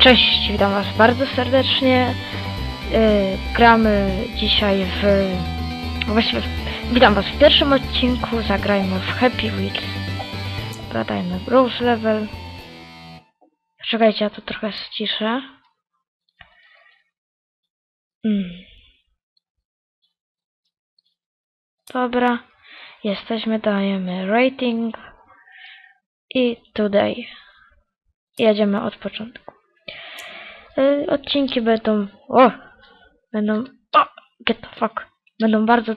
Cześć, witam was bardzo serdecznie. Yy, gramy dzisiaj w... Właściwie witam was w pierwszym odcinku. Zagrajmy w Happy Wheels. Dodajmy Rose Level. Czekajcie, ja tu trochę ściszę. Mm. Dobra. Jesteśmy, dajemy rating. I today. Jedziemy od początku. Y, odcinki będą. O! Będą. O! Get the fuck. Będą bardzo.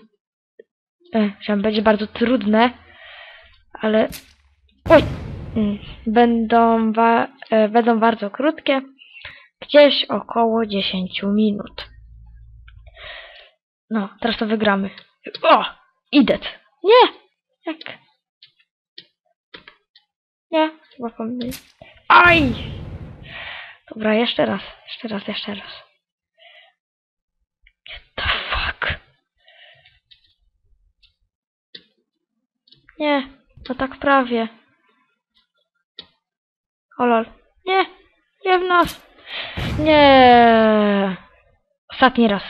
E, będzie bardzo trudne, ale. Oj! Mm, Będą, e, będą bardzo krótkie. Gdzieś około 10 minut. No, teraz to wygramy. O! Idet! Nie! Jak? Nie, chyba pomyliłem. Aj! Dobra, jeszcze raz, jeszcze raz, jeszcze raz. What the fuck? Nie, to tak prawie. O lol. Nie, nie w nas. Nie. Ostatni raz.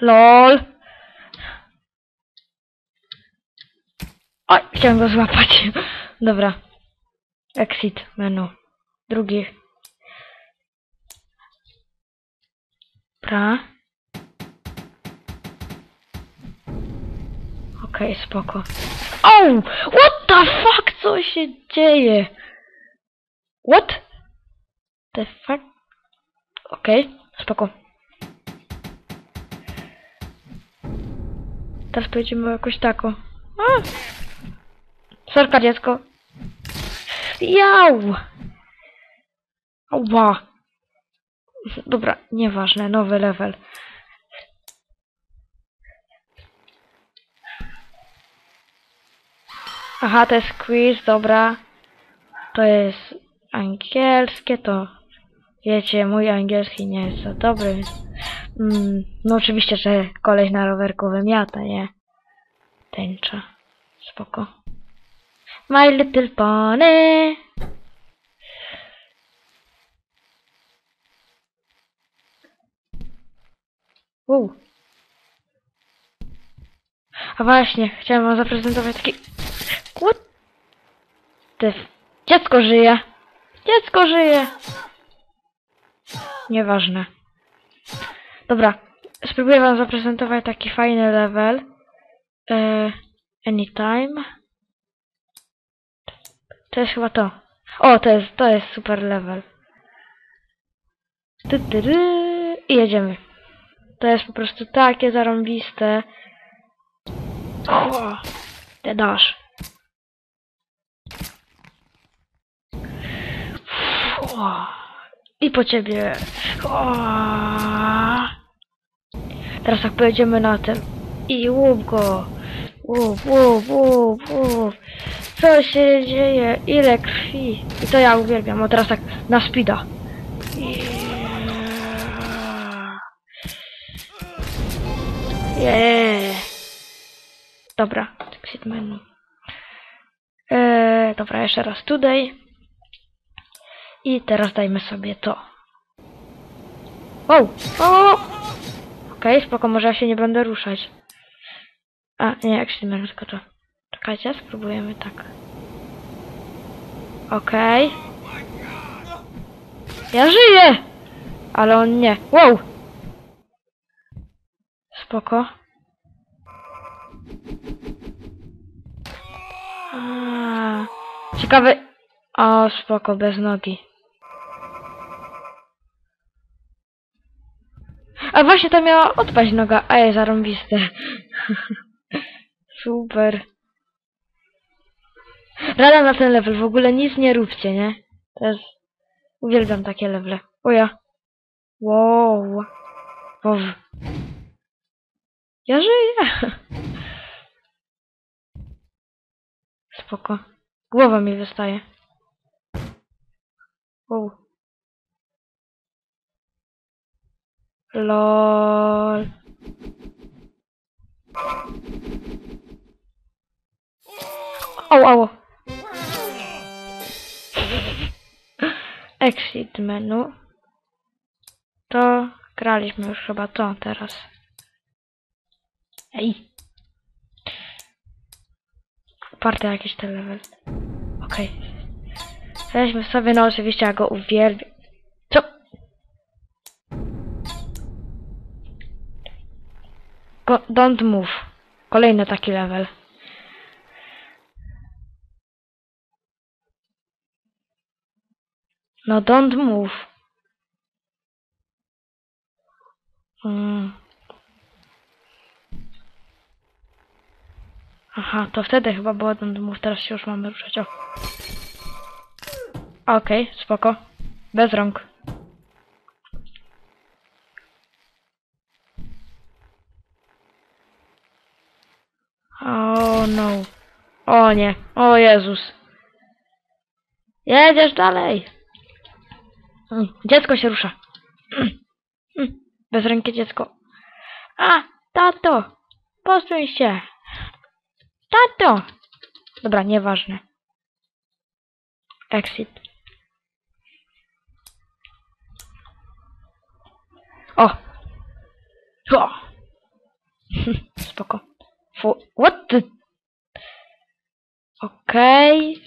LOL. Oj, chciałem go złapać. Dobra. Exit menu. Drugi. Pra. Okej, spoko. Oh! What the fuck? Co się dzieje? What? The fuck? Okej, spoko. Teraz pojedziemy jakoś tako. A! Sorka, dziecko. Jau! Ała. Dobra, nieważne, nowy level. Aha, to jest quiz, dobra. To jest angielskie, to wiecie, mój angielski nie jest za dobry. więc- Mm, no oczywiście, że koleś na rowerku wymiata, nie? Tęcza. Spoko. My little pony. U. A właśnie, chciałem wam zaprezentować taki... What? The... f- Dziecko żyje! Dziecko żyje! Nieważne. Dobra, spróbuję wam zaprezentować taki fajny level. E, anytime. To jest chyba to. O, to jest, to jest super level. Ty, ty, ty. I jedziemy. To jest po prostu takie zarąbiste. O, te dasz. O, I po ciebie. O. Teraz jak pojedziemy na tym. I łup go. Łup, łup, łup, łup. Co się dzieje? Ile krwi? I to ja uwielbiam. O teraz tak na speeda. Yeah. Dobra, exit menu. Eee, dobra, jeszcze raz tutaj. I teraz dajmy sobie to. Wow! O! Okej, spoko, może ja się nie będę ruszać. A, nie, exit menu, tylko to. Czekajcie, spróbujemy tak. Okej. Ja żyję! Ale on nie. Wow! Spoko. A, ciekawe. O, spoko, bez nogi. A właśnie to miała odpaść noga. Ej, zarąbiste. Super. Rada na ten level. W ogóle nic nie róbcie, nie? To jest... Uwielbiam takie levele. O ja. Wow. Wow. Ja żyję. Spoko. Głowa mi wystaje. Wow. LOL. Au, au. exit menu. To graliśmy już chyba to teraz. Ej! Oparte jakiś ten level. Okej. Weźmy sobie, no oczywiście ja go uwielbiam. Co? Go, don't move. Kolejny taki level. No don't move. Mm. Aha, to wtedy chyba było don't move, teraz się już mamy ruszać. O. Okej, spoko. Bez rąk. O no. O nie. O Jezus. Jedziesz dalej. Mm, Dziecko się rusza. Mm, Bezrękie dziecko. A, tato. Posuń się. Tato. Dobra, nieważne. Exit. O! O! Spoko. Fu What the... Okej.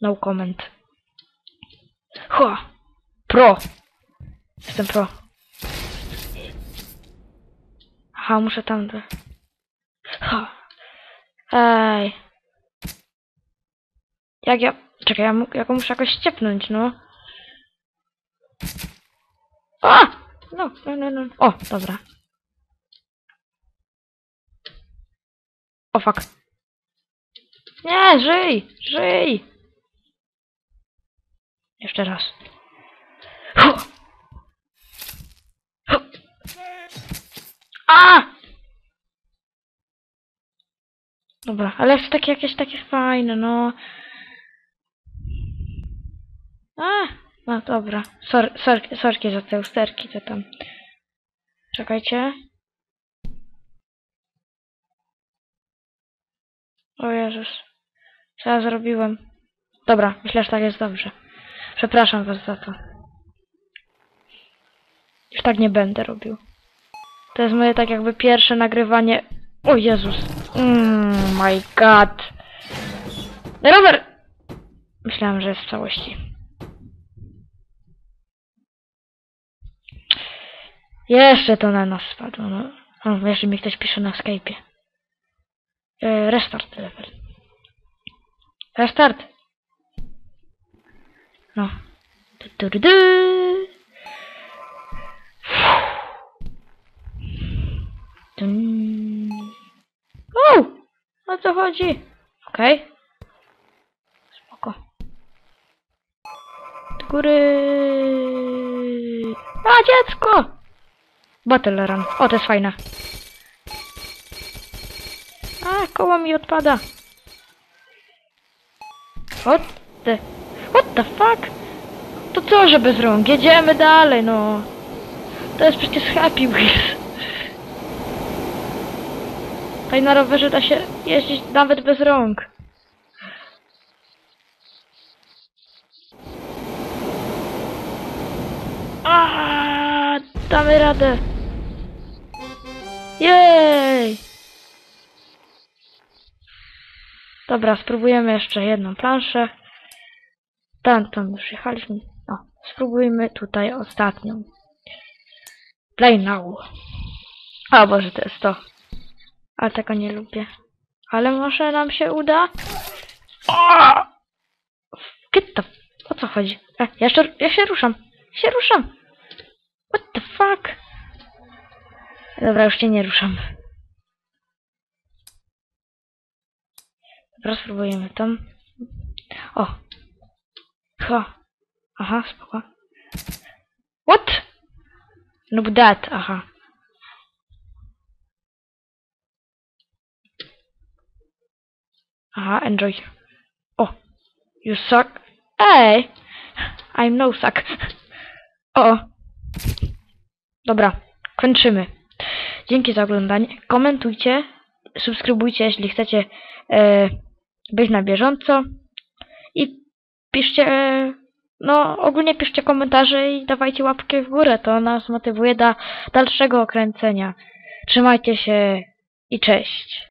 No comment. Ho! Pro! Jestem pro. Aha, muszę tam... Ha! Ej. Jak ja... Czekaj, ja, ja muszę jakoś ściepnąć, no. A! No, no, no, no. O, dobra. O, fuck. Nie, żyj! Żyj! Jeszcze raz. A! Dobra, ale jest takie jakieś takie fajne, no. A, no dobra. Sor, sor, sorki za te usterki, co tam. Czekajcie. O Jezus. Co ja zrobiłem? Dobra, myślę, że tak jest dobrze. Przepraszam was za to. Już tak nie będę robił. To jest moje tak jakby pierwsze nagrywanie. O Jezus. Mm, my god. Rower! Myślałem, że jest w całości. Jeszcze to na nas spadło. No. O, jeszcze mi ktoś pisze na Skype'ie. E, restart level. Restart. No. Du, du, du, du. O co chodzi? Okej. Spoko. Do góry. A, dziecko! Battle run. O, to jest fajne. A, koło mi odpada. What the... What the fuck? To co, że bez rąk? Jedziemy dalej, no. To jest przecież Happy Wheels. Tutaj na rowerze da się jeździć nawet bez rąk. A, damy radę. Jej! Dobra, spróbujemy jeszcze jedną planszę. Tam, tam już jechaliśmy. No, spróbujmy tutaj ostatnią. Play now. O Boże, to jest to. Ale tego nie lubię. Ale może nam się uda? O! Get the... O co chodzi? E, ja, jeszcze, ja się ruszam. Ja się ruszam. What the fuck? Dobra, już się nie ruszam. Dobra, spróbujemy tam. O! Ha! Aha, spoko. What? Noob that, aha. Aha, enjoy. O! You suck. Ej! I'm no suck. O! Dobra, kończymy. Dzięki za oglądanie. Komentujcie, subskrybujcie, jeśli chcecie e, być na bieżąco. i piszcie, no ogólnie piszcie komentarze i dawajcie łapkę w górę, to nas motywuje do dalszego kręcenia. Trzymajcie się i cześć.